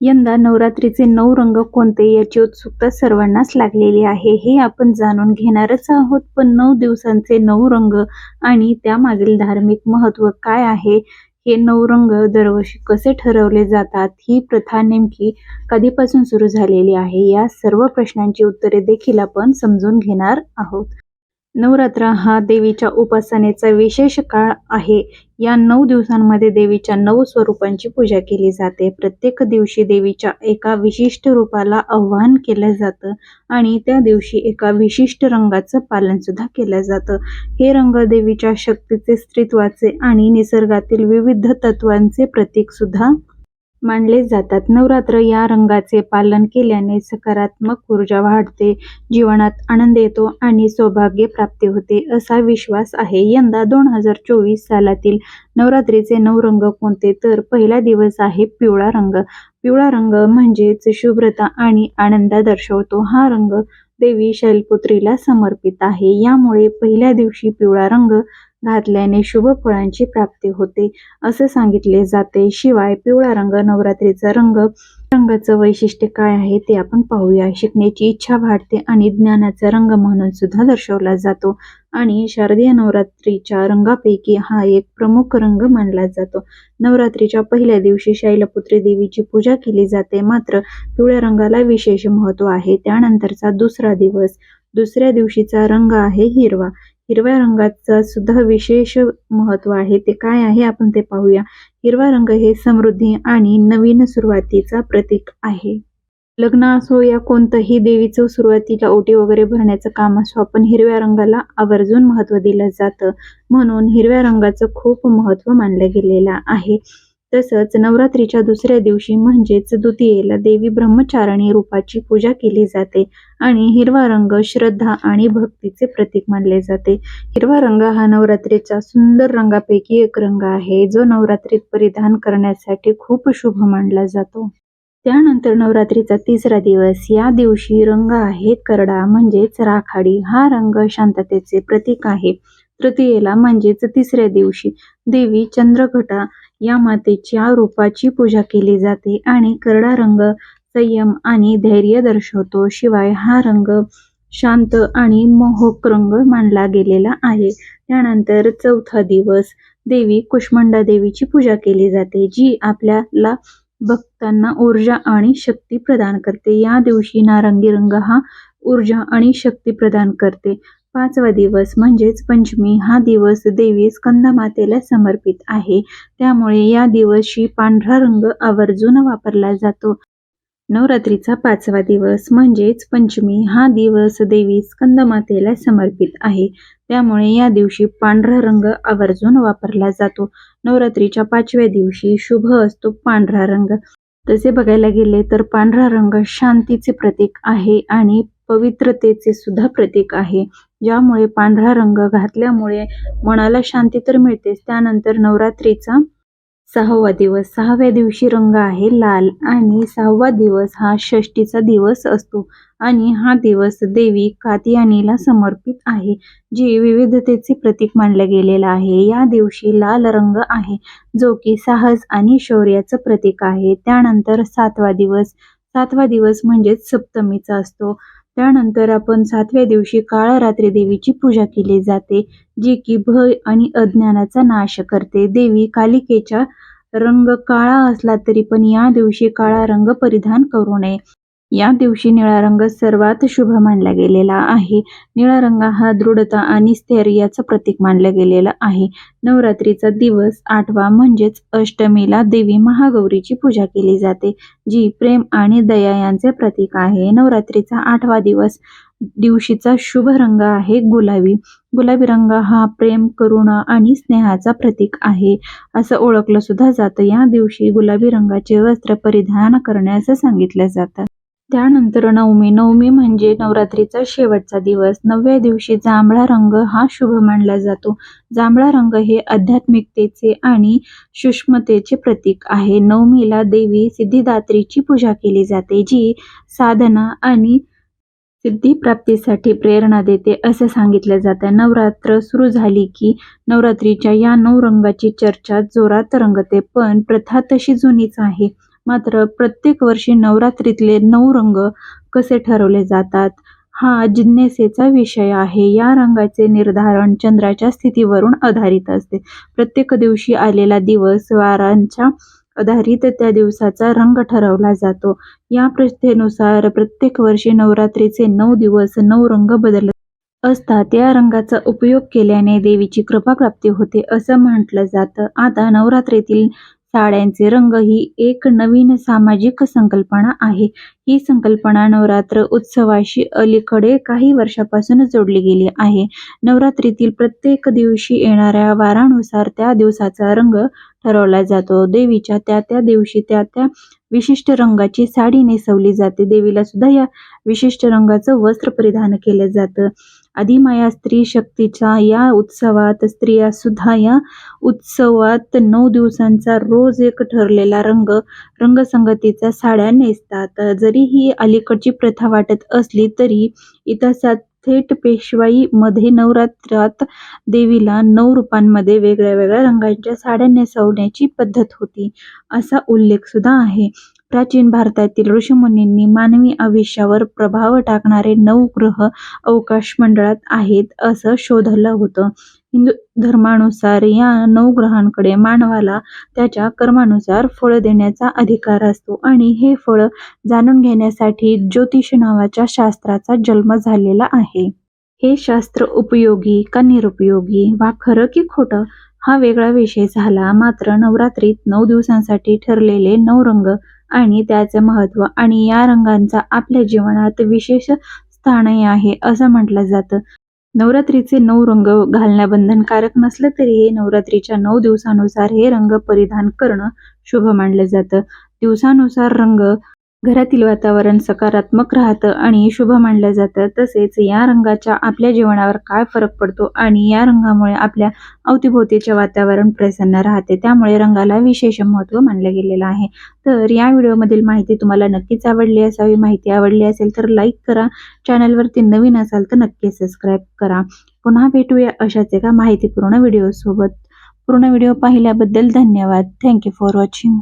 यंदा नवरात्रीचे नऊ रंग कोणते याची उत्सुकता सर्वांनाच लागलेली आहे हे आपण जाणून घेणारच आहोत. पण नऊ दिवसांचे नऊ रंग आणि त्यामागील धार्मिक महत्त्व काय आहे? हे नऊ रंग दरवर्षी कसे ठरवले जातात? ही प्रथा नेमकी कधीपासून सुरू झालेली आहे? या सर्व प्रश्नांची उत्तरे देखील आपण समजून घेणार आहोत. नवरात्र हा देवीच्या उपासनेचा विशेष काळ आहे. या नऊ दिवसांमध्ये देवीच्या नऊ स्वरूपांची पूजा केली जाते. प्रत्येक दिवशी देवीच्या एका विशिष्ट रूपाला आव्हान केलं जातं आणि त्या दिवशी एका विशिष्ट रंगाचं पालन सुद्धा केलं जातं. हे रंग देवीच्या शक्तीचे स्त्रीत्वाचे आणि निसर्गातील विविध तत्वांचे प्रतीक सुद्धा मानले जातात. नवरात्र या रंगाचे पालन केल्याने सकारात्मक ऊर्जा वाढते जीवनात आनंद येतो आणि सौभाग्य प्राप्ती होते असा विश्वास आहे. यंदा दोन हजार चोवीस सालातील नवरात्रीचे नऊ रंग कोणते? तर पहिला दिवस आहे पिवळा रंग. पिवळा रंग म्हणजेच शुभ्रता आणि आनंद दर्शवतो. हा रंग देवी शैलपुत्रीला समर्पित आहे. यामुळे पहिल्या दिवशी पिवळा रंग घातल्याने शुभ फळांची प्राप्ती होते असे सांगितले जाते. शिवाय पिवळा रंग नवरात्रीचा रंग रंगाचं वैशिष्ट्य काय आहे ते आपण पाहूया. शिकण्याची इच्छा वाढते आणि ज्ञानाचा रंग म्हणून सुद्धा दर्शवला जातो आणि शारदीय नवरात्रीच्या रंगापैकी हा एक प्रमुख रंग मानला जातो. नवरात्रीच्या पहिल्या दिवशी शैलपुत्री देवीची पूजा केली जाते. मात्र पिवळ्या रंगाला विशेष महत्त्व आहे. त्यानंतरचा दुसरा दिवस दुसऱ्या दिवशीचा रंग आहे हिरवा. हिरव्या रंगाचा सुद्धा विशेष महत्त्व आहे. ते काय आहे? आपण ते पाहूया. हिरवा रंग हे समृद्धी आणि नवीन सुरुवातीचा प्रतीक आहे. लग्न असो या कोणतंही देवीचं सुरुवातीला ओटी वगैरे भरण्याचं काम असो आपण हिरव्या रंगाला आवर्जून महत्त्व दिलं जातं. म्हणून हिरव्या रंगाचं खूप महत्त्व मानलं गेलेलं आहे. तसंच नवरात्रीच्या दुसऱ्या दिवशी म्हणजेच द्वितीयेला देवी ब्रह्मचारिणी रूपाची पूजा केली जाते आणि हिरवा रंग श्रद्धा आणि भक्तीचे प्रतीक मानले जाते. हिरवा रंग हा नवरात्रीचा सुंदर रंगापैकी एक रंग आहे जो नवरात्रीत परिधान करण्यासाठी खूप शुभ मानला जातो. त्यानंतर नवरात्रीचा तिसरा दिवस या दिवशी रंग आहे करडा म्हणजेच राखाडी. हा रंग शांततेचे प्रतीक आहे. तृतीयेला म्हणजेच तिसऱ्या दिवशी देवी चंद्रघटा या मातेच्या रूपाची पूजा केली जाते आणि करडा रंग संयम आणि धैर्य दर्शवतो. शिवाय हा रंग शांत आणि मोहक रंग मानला गेलेला आहे. त्यानंतर चौथा दिवस देवी कुष्मंडा देवीची पूजा केली जाते जी आपल्याला भक्तांना ऊर्जा आणि शक्ती प्रदान करते. या दिवशी नारंगी रंग हा ऊर्जा आणि शक्ती प्रदान करते. पाचवा दिवस म्हणजेच पंचमी हा दिवस देवी स्कंदमातेला समर्पित आहे. त्यामुळे या दिवशी पांढरा रंग आवर्जून वापरला जातो. नवरात्रीचा पाचवा दिवस म्हणजेच पंचमी हा दिवस देवी स्कंदमातेला समर्पित आहे. त्यामुळे या दिवशी पांढरा रंग आवर्जून वापरला जातो. नवरात्रीच्या पाचव्या दिवशी शुभ असतो पांढरा रंग. तसे बघायला गेले तर पांढरा रंग शांतीचे प्रतीक आहे आणि पवित्रतेचे सुद्धा प्रतीक आहे. ज्यामुळे पांढरा रंग घातल्यामुळे मनाला शांती तर मिळतेच. त्यानंतर नवरात्रीचा सहावा दिवस. सहाव्या दिवशी रंग आहे लाल आणि सहावा दिवस हा षष्टीचा दिवस असतो आणि हा दिवस देवी कातियानीला समर्पित आहे जी विविधतेचे प्रतीक मानलं गेलेलं आहे. या दिवशी लाल रंग आहे जो की साहस आणि शौर्याचं प्रतीक आहे. त्यानंतर सातवा दिवस. सातवा दिवस म्हणजेच सप्तमीचा असतो. त्यानंतर आपण सातव्या दिवशी काळ रात्री देवीची पूजा केली जाते जी की भय आणि अज्ञानाचा नाश करते. देवी कालिकेच्या रंग काळा असला तरी पण या दिवशी काळा रंग परिधान करू नये. या दिवशी निळा रंग सर्वात शुभ मानला गेलेला आहे. निळा रंग हा दृढता आणि स्थैर्याचं प्रतीक मानलं गेलेलं आहे. नवरात्रीचा दिवस आठवा म्हणजेच अष्टमीला देवी महागौरीची पूजा केली जाते जी प्रेम आणि दया यांचे प्रतीक आहे. नवरात्रीचा आठवा दिवस दिवशीचा शुभ रंग आहे गुलाबी. गुलाबी रंग हा प्रेम करुणा आणि स्नेहाचा प्रतीक आहे. असं ओळखलं सुद्धा जातं. या दिवशी गुलाबी रंगाचे वस्त्र परिधान करण्यास सांगितलं जातं. त्यानंतर नवमी. नवमी म्हणजे नवरात्रीचा शेवटचा दिवस. नवव्या दिवशी जांभळा रंग हा शुभ मानला जातो. जांभळा रंग हे आध्यात्मिकतेचे आणि सूक्ष्मतेचे प्रतीक आहे. नवमीला देवी सिद्धिदात्रीची पूजा केली जाते जी साधना आणि सिद्धिप्राप्तीसाठी प्रेरणा देते असं सांगितलं जातं. नवरात्र सुरू झाली की नवरात्रीच्या या नऊ रंगाची चर्चा जोरात रंगते पण प्रथा तशी जुनीच आहे. मात्र प्रत्येक वर्षी नवरात्रीतले नऊ रंग कसे ठरवले जातात? हा जिज्ञासेचा विषय आहे. या रंगाचे निर्धारण चंद्राच्या स्थितीवरून आधारित असते. प्रत्येक दिवशी आलेला दिवस वारांच्या आधारित त्या दिवसाचा रंग ठरवला जातो. या प्रथेनुसार प्रत्येक वर्षी नवरात्रीचे नऊ दिवस नऊ रंग बदलत असतात. या रंगाचा उपयोग केल्याने देवीची कृपा प्राप्ती होते असं म्हटलं जातं. आता नवरात्रीतील साड्यांचे रंग ही एक नवीन सामाजिक संकल्पना आहे. ही संकल्पना नवरात्र उत्सवाशी अलीकडे काही वर्षापासून जोडली गेली आहे. नवरात्रीतील प्रत्येक दिवशी येणाऱ्या वारानुसार त्या दिवसाचा रंग ठरवला जातो. देवीच्या त्या त्या दिवशी त्या त्या विशिष्ट रंगाची साडी नेसवली जाते. देवीला सुद्धा या विशिष्ट रंगाचं वस्त्र परिधान केलं जातं. आदिमाया स्त्री शक्तीच्या या उत्सवात स्त्रिया सुद्धा या उत्सवात नऊ दिवसांचा रोज एक ठरलेला रंग रंगसंगतीचा साड्या नेसतात. जरी ही अलीकडची प्रथा वाटत असली तरी इतिहासात थेट पेशवाई मध्ये नवरात्रात देवीला नऊ रूपांमध्ये वेगळ्या वेगळ्या रंगांच्या साड्या नेसवण्याची पद्धत होती. असा उल्लेख सुद्धा आहे. प्राचीन भारतातील ऋषीमुनींनी मानवी आयुष्यावर प्रभाव टाकणारे नऊ ग्रह अवकाश मंडळात आहेत असं शोधलं होतं. हिंदू धर्मानुसार या नऊ ग्रहांकडे मानवाला त्याच्या कर्मानुसार फळ देण्याचा अधिकार असतो आणि हे फळ जाणून घेण्यासाठी ज्योतिष नावाच्या शास्त्राचा जन्म झालेला आहे. हे शास्त्र उपयोगी का निरुपयोगी? वा खरं की खोटं? हा वेगळा विषय झाला. मात्र नवरात्रीत नऊ दिवसांसाठी ठरलेले नऊ रंग आणि त्याचे महत्त्व आणि या रंगांचा आपल्या जीवनात विशेष स्थानही आहे असं म्हटलं जातं. नवरात्रीचे नऊ रंग घालण्या बंधनकारक नसलं तरी हे नवरात्रीच्या नऊ दिवसानुसार हे रंग परिधान करणं शुभ मानलं जातं. दिवसानुसार रंग घरातील वातावरण सकारात्मक राहतं आणि शुभ मानलं जातं. तसेच या रंगाच्या आपल्या जीवनावर काय फरक पडतो आणि या रंगामुळे आपल्या अवतीभोवतीचे वातावरण प्रसन्न राहते त्यामुळे रंगाला विशेष महत्त्व मानलं गेलेलं आहे. तर या व्हिडिओमधील माहिती तुम्हाला नक्कीच आवडली असावी. माहिती आवडली असेल तर लाईक करा. चॅनलवरती नवीन असाल तर नक्की सबस्क्राईब करा. पुन्हा भेटूया अशाच एका माहितीपूर्ण व्हिडिओसोबत. पूर्ण व्हिडिओ पाहिल्याबद्दल धन्यवाद. Thank you for watching.